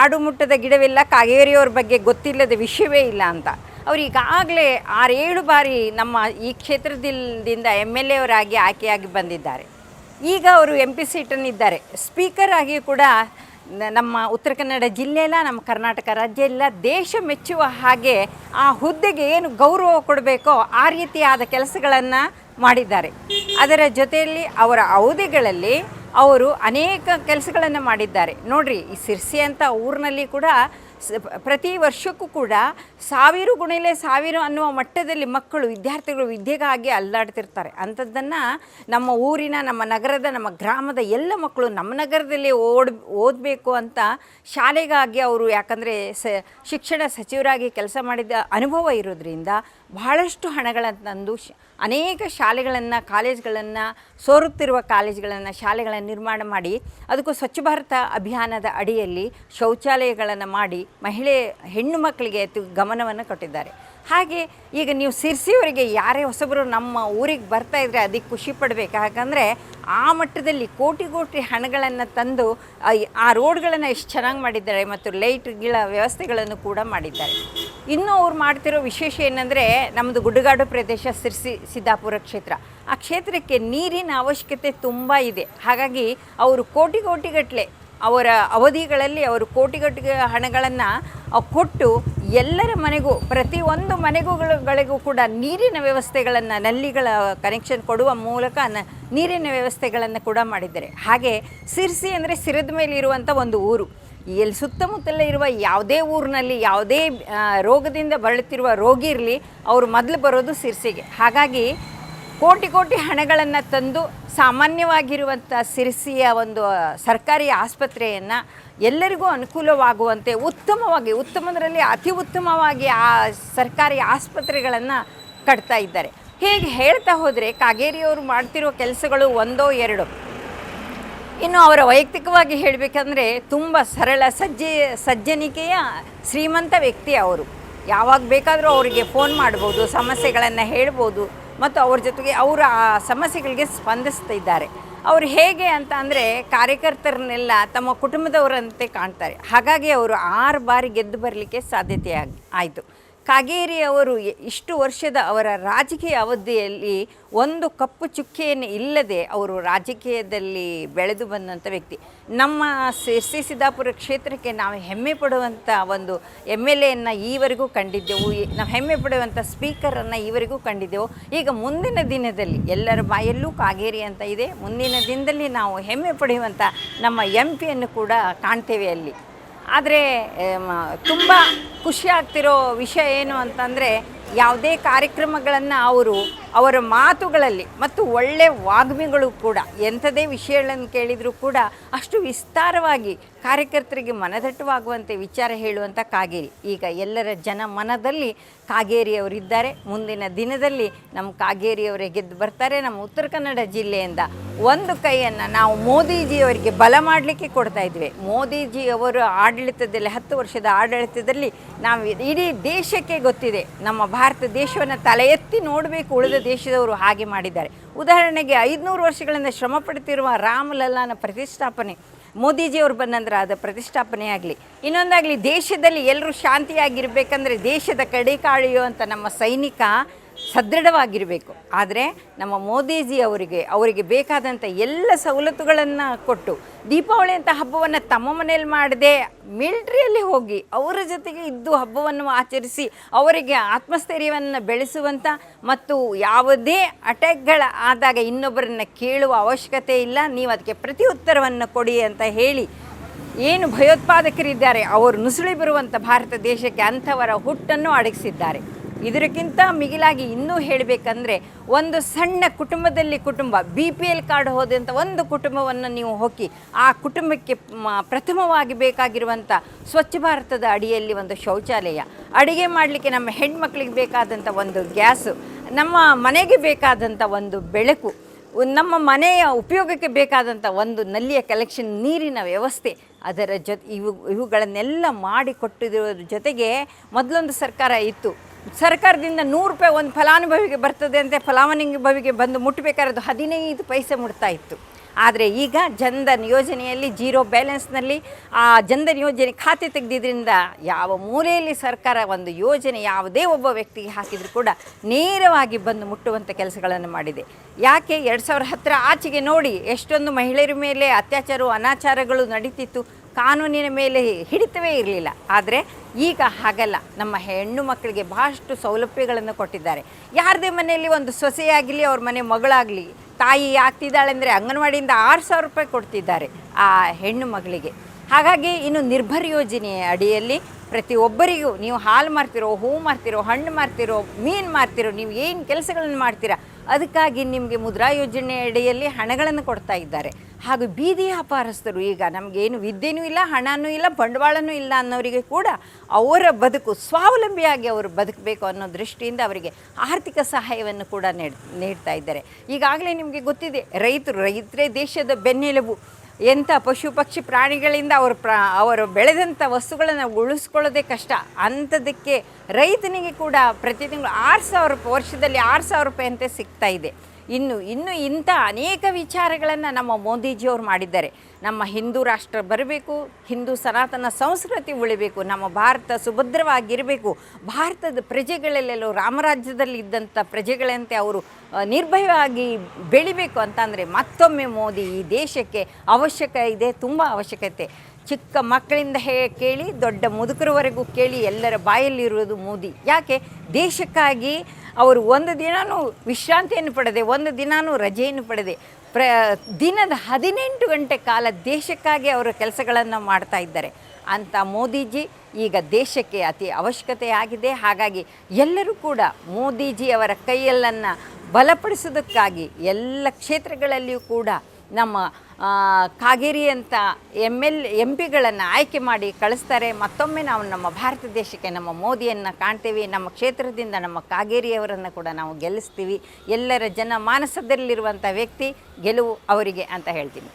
ಆಡು ಮುಟ್ಟದ ಗಿಡವಿಲ್ಲ ಕಾಗೇರಿಯವ್ರ ಬಗ್ಗೆ ಗೊತ್ತಿಲ್ಲದ ವಿಷಯವೇ ಇಲ್ಲ ಅಂತ. ಅವ್ರು ಈಗಾಗಲೇ ಆರೇಳು ಬಾರಿ ನಮ್ಮ ಈ ಕ್ಷೇತ್ರದಿಂದ ಎಂ ಎಲ್ ಎ ಅವರಾಗಿ ಆಯ್ಕೆಯಾಗಿ ಬಂದಿದ್ದಾರೆ. ಈಗ ಅವರು ಎಂ ಪಿ ಸೀಟನ್ನಿದ್ದಾರೆ ಸ್ಪೀಕರ್ ಆಗಿ ಕೂಡ ನಮ್ಮ ಉತ್ತರ ಕನ್ನಡ ಜಿಲ್ಲೆ ಇಲ್ಲ ನಮ್ಮ ಕರ್ನಾಟಕ ರಾಜ್ಯ ಎಲ್ಲ ದೇಶ ಮೆಚ್ಚುವ ಹಾಗೆ ಆ ಹುದ್ದೆಗೆ ಏನು ಗೌರವ ಕೊಡಬೇಕೋ ಆ ರೀತಿಯಾದ ಕೆಲಸಗಳನ್ನು ಮಾಡಿದ್ದಾರೆ. ಅದರ ಜೊತೆಯಲ್ಲಿ ಅವರ ಅವಧಿಗಳಲ್ಲಿ ಅವರು ಅನೇಕ ಕೆಲಸಗಳನ್ನು ಮಾಡಿದ್ದಾರೆ. ನೋಡ್ರಿ, ಈ ಸಿರ್ಸಿ ಅಂತ ಊರಿನಲ್ಲಿ ಕೂಡ ಪ್ರತಿ ವರ್ಷಕ್ಕೂ ಕೂಡ ಸಾವಿರ ಗುಣಿಲೆ ಸಾವಿರ ಅನ್ನುವ ಮಟ್ಟದಲ್ಲಿ ಮಕ್ಕಳು, ವಿದ್ಯಾರ್ಥಿಗಳು ವಿದ್ಯೆಗಾಗಿ ಅಲ್ಲಾಡ್ತಿರ್ತಾರೆ. ಅಂಥದ್ದನ್ನು ನಮ್ಮ ಊರಿನ, ನಮ್ಮ ನಗರದ, ನಮ್ಮ ಗ್ರಾಮದ ಎಲ್ಲ ಮಕ್ಕಳು ನಮ್ಮ ನಗರದಲ್ಲಿ ಓಡ್, ಓದಬೇಕು ಅಂತ ಶಾಲೆಗಾಗಿ ಅವರು ಯಾಕಂದರೆ ಸ, ಶಿಕ್ಷಣ ಸಚಿವರಾಗಿ ಕೆಲಸ ಮಾಡಿದ ಅನುಭವ ಇರೋದ್ರಿಂದ ಬಹಳಷ್ಟು ಹಣಗಳನ್ನು ತಂದು ಅನೇಕ ಶಾಲೆಗಳನ್ನು, ಕಾಲೇಜ್ಗಳನ್ನು, ಸೋರುತ್ತಿರುವ ಕಾಲೇಜ್ಗಳನ್ನು, ಶಾಲೆಗಳನ್ನು ನಿರ್ಮಾಣ ಮಾಡಿ, ಅದಕ್ಕೂ ಸ್ವಚ್ಛ ಭಾರತ ಅಭಿಯಾನದ ಅಡಿಯಲ್ಲಿ ಶೌಚಾಲಯಗಳನ್ನು ಮಾಡಿ ಮಹಿಳೆ, ಹೆಣ್ಣು ಮಕ್ಕಳಿಗೆ ಗಮನವನ್ನು ಕೊಟ್ಟಿದ್ದಾರೆ. ಹಾಗೆ ಈಗ ನೀವು ಸಿರ್ಸಿಯವರಿಗೆ ಯಾರೇ ಹೊಸಬರು ನಮ್ಮ ಊರಿಗೆ ಬರ್ತಾ ಇದ್ದರೆ ಅದಕ್ಕೆ ಖುಷಿ ಪಡಬೇಕು. ಯಾಕಂದರೆ ಆ ಮಟ್ಟದಲ್ಲಿ ಕೋಟಿ ಕೋಟಿ ಹಣಗಳನ್ನು ತಂದು ಆ ರೋಡ್ಗಳನ್ನು ಎಷ್ಟು ಚೆನ್ನಾಗಿ ಮಾಡಿದ್ದಾರೆ ಮತ್ತು ಲೈಟ್ಗಳ ವ್ಯವಸ್ಥೆಗಳನ್ನು ಕೂಡ ಮಾಡಿದ್ದಾರೆ. ಇನ್ನು ಅವ್ರು ಮಾಡ್ತಿರೋ ವಿಶೇಷ ಏನಂದರೆ ನಮ್ಮದು ಗುಡ್ಡಗಾಡು ಪ್ರದೇಶ ಸಿರ್ಸಿ ಸಿದ್ದಾಪುರ ಕ್ಷೇತ್ರ. ಆ ಕ್ಷೇತ್ರಕ್ಕೆ ನೀರಿನ ಅವಶ್ಯಕತೆ ತುಂಬ ಇದೆ. ಹಾಗಾಗಿ ಅವರು ಕೋಟಿ ಕೋಟಿಗಟ್ಟಲೆ ಅವರ ಅವಧಿಗಳಲ್ಲಿ ಅವರು ಕೋಟಿಗಟ್ಟಲೆ ಹಣಗಳನ್ನು ಕೊಟ್ಟು ಎಲ್ಲರ ಮನೆಗೂ ಪ್ರತಿಯೊಂದು ಮನೆಗಳಿಗೂ ಕೂಡ ನೀರಿನ ವ್ಯವಸ್ಥೆಗಳನ್ನು ನಲ್ಲಿಗಳ ಕನೆಕ್ಷನ್ ಕೊಡುವ ಮೂಲಕ ನ ನೀರಿನ ವ್ಯವಸ್ಥೆಗಳನ್ನು ಕೂಡ ಮಾಡಿದ್ದಾರೆ. ಹಾಗೆ ಸಿರ್ಸಿ ಅಂದರೆ ಸಿರದ ಮೇಲೆ ಇರುವಂಥ ಒಂದು ಊರು. ಎಲ್ಲಿ ಸುತ್ತಮುತ್ತಲೇ ಇರುವ ಯಾವುದೇ ಊರಿನಲ್ಲಿ ಯಾವುದೇ ರೋಗದಿಂದ ಬಳಲುತ್ತಿರುವ ರೋಗಿ ಇರಲಿ, ಅವರು ಮೊದಲು ಬರೋದು ಸಿರ್ಸಿಗೆ. ಹಾಗಾಗಿ ಕೋಟಿ ಕೋಟಿ ಹಣಗಳನ್ನು ತಂದು ಸಾಮಾನ್ಯವಾಗಿರುವಂಥ ಸಿರಿಸಿಯ ಒಂದು ಸರ್ಕಾರಿ ಆಸ್ಪತ್ರೆಯನ್ನು ಎಲ್ಲರಿಗೂ ಅನುಕೂಲವಾಗುವಂತೆ ಉತ್ತಮವಾಗಿ, ಉತ್ತಮದರಲ್ಲಿ ಅತಿ ಉತ್ತಮವಾಗಿ ಆ ಸರ್ಕಾರಿ ಆಸ್ಪತ್ರೆಗಳನ್ನು ಕಟ್ತಾ ಇದ್ದಾರೆ. ಹೇಗೆ ಹೇಳ್ತಾ ಹೋದರೆ ಕಾಗೇರಿಯವರು ಮಾಡ್ತಿರೋ ಕೆಲಸಗಳು ಒಂದೋ ಎರಡೋ ಇನ್ನು ಅವರ ವೈಯಕ್ತಿಕವಾಗಿ ಹೇಳಬೇಕಂದ್ರೆ ತುಂಬ ಸರಳ ಸಜ್ಜೆ, ಸಜ್ಜನಿಕೆಯ ಶ್ರೀಮಂತ ವ್ಯಕ್ತಿ ಅವರು. ಯಾವಾಗ ಬೇಕಾದರೂ ಅವರಿಗೆ ಫೋನ್ ಮಾಡ್ಬೋದು, ಸಮಸ್ಯೆಗಳನ್ನು ಹೇಳ್ಬೋದು ಮತ್ತು ಅವ್ರ ಜೊತೆಗೆ ಅವರು ಆ ಸಮಸ್ಯೆಗಳಿಗೆ ಸ್ಪಂದಿಸ್ತಾ ಇದ್ದಾರೆ ಅವರು ಹೇಗೆ ಅಂತ ಅಂದರೆ ಕಾರ್ಯಕರ್ತರನ್ನೆಲ್ಲ ತಮ್ಮ ಕುಟುಂಬದವರಂತೆ ಕಾಣ್ತಾರೆ. ಹಾಗಾಗಿ ಅವರು ಆರು ಬಾರಿ ಗೆದ್ದು ಬರಲಿಕ್ಕೆ ಸಾಧ್ಯತೆ ಆಗಿ, ಆಯಿತು. ಕಾಗೇರಿ ಅವರು ಇಷ್ಟು ವರ್ಷದ ಅವರ ರಾಜಕೀಯ ಅವಧಿಯಲ್ಲಿ ಒಂದು ಕಪ್ಪು ಚುಕ್ಕೆಯನ್ನು ಇಲ್ಲದೆ ಅವರು ರಾಜಕೀಯದಲ್ಲಿ ಬೆಳೆದು ಬಂದಂಥ ವ್ಯಕ್ತಿ. ನಮ್ಮ ಸಿ ಸಿದ್ದಾಪುರ ಕ್ಷೇತ್ರಕ್ಕೆ ನಾವು ಹೆಮ್ಮೆ ಪಡುವಂಥ ಒಂದು ಎಂ ಎಲ್ ಎಯನ್ನು ಈವರೆಗೂ ಕಂಡಿದ್ದೆವು. ನಾವು ಹೆಮ್ಮೆ ಪಡುವಂಥ ಸ್ಪೀಕರನ್ನು ಈವರೆಗೂ ಕಂಡಿದ್ದೆವು. ಈಗ ಮುಂದಿನ ದಿನದಲ್ಲಿ ಎಲ್ಲರ ಬಾಯಲ್ಲೂ ಕಾಗೇರಿ ಅಂತ ಇದೆ. ಮುಂದಿನ ದಿನದಲ್ಲಿ ನಾವು ಹೆಮ್ಮೆ ಪಡೆಯುವಂಥ ನಮ್ಮ ಎಂ ಪಿಯನ್ನು ಕೂಡ ಕಾಣ್ತೇವೆ ಅಲ್ಲಿ. ಆದರೆ ತುಂಬ ಖುಷಿ ಆಗ್ತಿರೋ ವಿಷಯ ಏನು ಅಂತಂದರೆ ಯಾವುದೇ ಕಾರ್ಯಕ್ರಮಗಳನ್ನು ಅವರು ಅವರ ಮಾತುಗಳಲ್ಲಿ ಮತ್ತು ಒಳ್ಳೆ ವಾಗ್ಮಿಗಳು ಕೂಡ ಎಂಥದೇ ವಿಷಯಗಳನ್ನು ಕೇಳಿದರೂ ಕೂಡ ಅಷ್ಟು ವಿಸ್ತಾರವಾಗಿ ಕಾರ್ಯಕರ್ತರಿಗೆ ಮನದಟ್ಟುವಾಗುವಂತೆ ವಿಚಾರ ಹೇಳುವಂಥ ಕಾಗೇರಿ. ಈಗ ಎಲ್ಲರ ಜನ ಮನದಲ್ಲಿ ಕಾಗೇರಿಯವರಿದ್ದಾರೆ ಮುಂದಿನ ದಿನದಲ್ಲಿ ನಮ್ಮ ಕಾಗೇರಿಯವರೇ ಗೆದ್ದು ಬರ್ತಾರೆ. ನಮ್ಮ ಉತ್ತರ ಕನ್ನಡ ಜಿಲ್ಲೆಯಿಂದ ಒಂದು ಕೈಯನ್ನು ನಾವು ಮೋದಿಜಿಯವರಿಗೆ ಬಲ ಮಾಡಲಿಕ್ಕೆ ಕೊಡ್ತಾ ಇದ್ವಿ. ಮೋದಿಜಿಯವರ ಆಡಳಿತದಲ್ಲಿ, ಹತ್ತು ವರ್ಷದ ಆಡಳಿತದಲ್ಲಿ ನಾವು ಇಡೀ ದೇಶಕ್ಕೆ ಗೊತ್ತಿದೆ. ನಮ್ಮ ಭಾರತ ದೇಶವನ್ನು ತಲೆ ಎತ್ತಿ ನೋಡಬೇಕು ಉಳಿದ ದೇಶದವರು ಹಾಗೆ ಮಾಡಿದ್ದಾರೆ. ಉದಾಹರಣೆಗೆ ಐದುನೂರು ವರ್ಷಗಳಿಂದ ಶ್ರಮ ಪಡ್ತಿರುವ ರಾಮಲಲ್ಲಾನ ಪ್ರತಿಷ್ಠಾಪನೆ, ಮೋದಿಜಿಯವರು ಬಂದಂದ್ರೆ ಅದು ಪ್ರತಿಷ್ಠಾಪನೆ ಆಗಲಿ. ಇನ್ನೊಂದಾಗಲಿ ದೇಶದಲ್ಲಿ ಎಲ್ಲರೂ ಶಾಂತಿಯಾಗಿರಬೇಕಂದ್ರೆ ದೇಶದ ಕಡೆ ಅಂತ ನಮ್ಮ ಸೈನಿಕ ಸದೃಢವಾಗಿರಬೇಕು. ಆದರೆ ನಮ್ಮ ಮೋದಿಜಿ ಅವರಿಗೆ ಅವರಿಗೆ ಬೇಕಾದಂಥ ಎಲ್ಲ ಸವಲತ್ತುಗಳನ್ನು ಕೊಟ್ಟು, ದೀಪಾವಳಿ ಅಂತ ಹಬ್ಬವನ್ನು ತಮ್ಮ ಮನೆಯಲ್ಲಿ ಮಾಡದೆ ಮಿಲ್ಟ್ರಿಯಲ್ಲಿ ಹೋಗಿ ಅವರ ಜೊತೆಗೆ ಇದ್ದು ಹಬ್ಬವನ್ನು ಆಚರಿಸಿ ಅವರಿಗೆ ಆತ್ಮಸ್ಥೈರ್ಯವನ್ನು ಬೆಳೆಸುವಂಥ ಮತ್ತು ಯಾವುದೇ ಅಟ್ಯಾಕ್ಗಳ ಆದಾಗ ಇನ್ನೊಬ್ಬರನ್ನು ಕೇಳುವ ಅವಶ್ಯಕತೆ ಇಲ್ಲ. ನೀವು ಅದಕ್ಕೆ ಪ್ರತಿ ಉತ್ತರವನ್ನು ಕೊಡಿ ಅಂತ ಹೇಳಿ ಏನು ಭಯೋತ್ಪಾದಕರಿದ್ದಾರೆ, ಅವರು ನುಸುಳಿ ಬರುವಂಥ ಭಾರತ ದೇಶಕ್ಕೆ ಅಂಥವರ ಹುಟ್ಟನ್ನು ಅಡಗಿಸಿದ್ದಾರೆ. ಇದಕ್ಕಿಂತ ಮಿಗಿಲಾಗಿ ಇನ್ನೂ ಹೇಳಬೇಕಂದ್ರೆ ಒಂದು ಸಣ್ಣ ಕುಟುಂಬದಲ್ಲಿ ಕುಟುಂಬ ಬಿ ಪಿ ಎಲ್ ಕಾರ್ಡ್ ಹೋದಂಥ ಒಂದು ಕುಟುಂಬವನ್ನು ನೀವು ಹೋಗಿ ಆ ಕುಟುಂಬಕ್ಕೆ ಪ್ರಥಮವಾಗಿ ಬೇಕಾಗಿರುವಂಥ ಸ್ವಚ್ಛ ಭಾರತದ ಅಡಿಯಲ್ಲಿ ಒಂದು ಶೌಚಾಲಯ. ಅಡಿಗೆ ಮಾಡಲಿಕ್ಕೆ ನಮ್ಮ ಹೆಣ್ಮಕ್ಳಿಗೆ ಬೇಕಾದಂಥ ಒಂದು ಗ್ಯಾಸು, ನಮ್ಮ ಮನೆಗೆ ಬೇಕಾದಂಥ ಒಂದು ಬೆಳಕು, ನಮ್ಮ ಮನೆಯ ಉಪಯೋಗಕ್ಕೆ ಬೇಕಾದಂಥ ಒಂದು ನಲ್ಲಿಯ ಕಲೆಕ್ಷನ್ ನೀರಿನ ವ್ಯವಸ್ಥೆ, ಅದರ ಜೊತೆ ಇವು, ಇವುಗಳನ್ನೆಲ್ಲ ಮಾಡಿಕೊಟ್ಟಿರೋದ್ರ ಜೊತೆಗೆ ಮೊದಲೊಂದು ಸರ್ಕಾರ ಇತ್ತು. ಸರ್ಕಾರದಿಂದ ನೂರು ರೂಪಾಯಿ ಒಂದು ಫಲಾನುಭವಿಗೆ ಬರ್ತದೆ ಅಂತ ಫಲಾನುಭವಿಗೆ ಬಂದು ಮುಟ್ಟಬೇಕಾದ್ರೆ ಅದು ಹದಿನೈದು ಪೈಸೆ ಮುಟ್ತಾ ಇತ್ತು. ಆದರೆ ಈಗ ಜನ್ಧನ್ ಯೋಜನೆಯಲ್ಲಿ ಜೀರೋ ಬ್ಯಾಲೆನ್ಸ್ನಲ್ಲಿ ಆ ಜನ್ಧನ್ ಯೋಜನೆ ಖಾತೆ ತೆಗೆದಿದ್ದರಿಂದ ಯಾವ ಮೂಲೆಯಲ್ಲಿ ಸರ್ಕಾರ ಒಂದು ಯೋಜನೆ ಯಾವುದೇ ಒಬ್ಬ ವ್ಯಕ್ತಿಗೆ ಹಾಕಿದರೂ ಕೂಡ ನೇರವಾಗಿ ಬಂದು ಮುಟ್ಟುವಂಥ ಕೆಲಸಗಳನ್ನು ಮಾಡಿದೆ. ಯಾಕೆ ಎರಡು ಸಾವಿರ ಹತ್ತಿರ ಆಚೆಗೆ ನೋಡಿ ಎಷ್ಟೊಂದು ಮಹಿಳೆಯರ ಮೇಲೆ ಅತ್ಯಾಚಾರ ಅನಾಚಾರಗಳು ನಡೀತಿತ್ತು. ಕಾನೂನಿನ ಮೇಲೆ ಹಿಡಿತವೇ ಇರಲಿಲ್ಲ. ಆದರೆ ಈಗ ಹಾಗಲ್ಲ. ನಮ್ಮ ಹೆಣ್ಣು ಮಕ್ಕಳಿಗೆ ಬಹಳಷ್ಟು ಸೌಲಭ್ಯಗಳನ್ನು ಕೊಟ್ಟಿದ್ದಾರೆ. ಯಾರದೇ ಮನೆಯಲ್ಲಿ ಒಂದು ಸೊಸೆಯಾಗಲಿ ಅವ್ರ ಮನೆ ಮಗಳಾಗಲಿ, ತಾಯಿ ಆಗ್ತಿದ್ದಾಳೆ ಅಂದರೆ ಅಂಗನವಾಡಿಯಿಂದ ಆರು ಸಾವಿರ ರೂಪಾಯಿ ಕೊಡ್ತಿದ್ದಾರೆ ಆ ಹೆಣ್ಣು ಮಗಳಿಗೆ. ಹಾಗಾಗಿ ಇನ್ನು ನಿರ್ಭರ್ ಯೋಜನೆಯ ಅಡಿಯಲ್ಲಿ ಪ್ರತಿಯೊಬ್ಬರಿಗೂ ನೀವು ಹಾಲು ಮಾರ್ತಿರೋ, ಹೂ ಮಾರ್ತಿರೋ, ಹಣ್ಣು ಮಾರ್ತಿರೋ, ಮೀನು ಮಾರ್ತಿರೋ, ನೀವು ಏನು ಕೆಲಸಗಳನ್ನು ಮಾಡ್ತೀರಾ, ಅದಕ್ಕಾಗಿ ನಿಮಗೆ ಮುದ್ರಾ ಯೋಜನೆ ಅಡಿಯಲ್ಲಿ ಹಣಗಳನ್ನು ಕೊಡ್ತಾ ಇದ್ದಾರೆ. ಹಾಗೂ ಬೀದಿ ವ್ಯಾಪಾರಸ್ಥರು ಈಗ ನಮಗೇನು ವಿದ್ಯೆನೂ ಇಲ್ಲ, ಹಣನೂ ಇಲ್ಲ, ಬಂಡವಾಳನೂ ಇಲ್ಲ ಅನ್ನೋರಿಗೆ ಕೂಡ ಅವರ ಬದುಕು ಸ್ವಾವಲಂಬಿಯಾಗಿ ಅವರು ಬದುಕಬೇಕು ಅನ್ನೋ ದೃಷ್ಟಿಯಿಂದ ಅವರಿಗೆ ಆರ್ಥಿಕ ಸಹಾಯವನ್ನು ಕೂಡ ನೀಡ್, ನೀಡ್ತಾ ಇದ್ದಾರೆ. ಈಗಾಗಲೇ ನಿಮಗೆ ಗೊತ್ತಿದೆ, ರೈತರು, ರೈತರೇ ದೇಶದ ಬೆನ್ನೆಲುಬು. ಎಂಥ ಪಶು ಪಕ್ಷಿ ಪ್ರಾಣಿಗಳಿಂದ ಅವರು ಪ್ರಾ, ಅವರು ಬೆಳೆದಂಥ ವಸ್ತುಗಳನ್ನು ಉಳಿಸ್ಕೊಳ್ಳೋದೇ ಕಷ್ಟ. ಅಂಥದಕ್ಕೆ ರೈತನಿಗೆ ಕೂಡ ಪ್ರತಿ ತಿಂಗಳು ಆರು ಸಾವಿರ ರೂಪಾಯಿ, ವರ್ಷದಲ್ಲಿ ಆರು ಸಾವಿರ ರೂಪಾಯಿ ಅಂತೆ ಸಿಗ್ತಾ ಇದೆ. ಇನ್ನು ಇನ್ನು ಇಂಥ ಅನೇಕ ವಿಚಾರಗಳನ್ನು ನಮ್ಮ ಮೋದಿಜಿಯವರು ಮಾಡಿದ್ದಾರೆ. ನಮ್ಮ ಹಿಂದೂ ರಾಷ್ಟ್ರ ಬರಬೇಕು, ಹಿಂದೂ ಸನಾತನ ಸಂಸ್ಕೃತಿ ಉಳಿಬೇಕು, ನಮ್ಮ ಭಾರತ ಸುಭದ್ರವಾಗಿರಬೇಕು, ಭಾರತದ ಪ್ರಜೆಗಳಲ್ಲೆಲ್ಲೋ ರಾಮರಾಜ್ಯದಲ್ಲಿ ಇದ್ದಂಥ ಪ್ರಜೆಗಳಂತೆ ಅವರು ನಿರ್ಭಯವಾಗಿ ಬೆಳಿಬೇಕು ಅಂತಂದರೆ ಮತ್ತೊಮ್ಮೆ ಮೋದಿ ಈ ದೇಶಕ್ಕೆ ಅವಶ್ಯಕ ಇದೆ, ತುಂಬ ಅವಶ್ಯಕತೆ. ಚಿಕ್ಕ ಮಕ್ಕಳಿಂದ ಹೇ, ಕೇಳಿ, ದೊಡ್ಡ ಮುದುಕರವರೆಗೂ ಕೇಳಿ ಎಲ್ಲರ ಬಾಯಲ್ಲಿರುವುದು ಮೋದಿ. ಯಾಕೆ? ದೇಶಕ್ಕಾಗಿ ಅವರು ಒಂದು ದಿನವೂ ವಿಶ್ರಾಂತಿಯನ್ನು ಪಡೆದೆ, ಒಂದು ದಿನವೂ ರಜೆಯನ್ನು ಪಡೆದೆ. ಪ್ರ, ದಿನದ ಹದಿನೆಂಟು ಗಂಟೆ ಕಾಲ ದೇಶಕ್ಕಾಗಿ ಅವರು ಕೆಲಸಗಳನ್ನು ಮಾಡ್ತಾ ಇದ್ದಾರೆ. ಅಂತ ಮೋದಿಜಿ, ಈಗ ದೇಶಕ್ಕೆ ಅತಿ ಅವಶ್ಯಕತೆ ಆಗಿದೆ. ಹಾಗಾಗಿ ಎಲ್ಲರೂ ಕೂಡ ಮೋದಿಜಿ ಅವರ ಕೈಯಲ್ಲನ್ನು ಬಲಪಡಿಸೋದಕ್ಕಾಗಿ ಎಲ್ಲ ಕ್ಷೇತ್ರಗಳಲ್ಲಿಯೂ ಕೂಡ ನಮ್ಮ ಕಾಗೇರಿ ಅಂತ ಎಂ ಎಲ್, ಎಂ ಪಿಗಳನ್ನು ಆಯ್ಕೆ ಮಾಡಿ ಕಳಿಸ್ತಾರೆ. ಮತ್ತೊಮ್ಮೆ ನಾವು ನಮ್ಮ ಭಾರತ ದೇಶಕ್ಕೆ ನಮ್ಮ ಮೋದಿಯನ್ನು ಕಾಣ್ತೀವಿ. ನಮ್ಮ ಕ್ಷೇತ್ರದಿಂದ ನಮ್ಮ ಕಾಗೇರಿಯವರನ್ನು ಕೂಡ ನಾವು ಗೆಲ್ಲಿಸ್ತೀವಿ. ಎಲ್ಲರ ಜನ ಮಾನಸದಲ್ಲಿರುವಂಥ ವ್ಯಕ್ತಿ ಗೆಲುವು ಅವರಿಗೆ ಅಂತ ಹೇಳ್ತೀನಿ.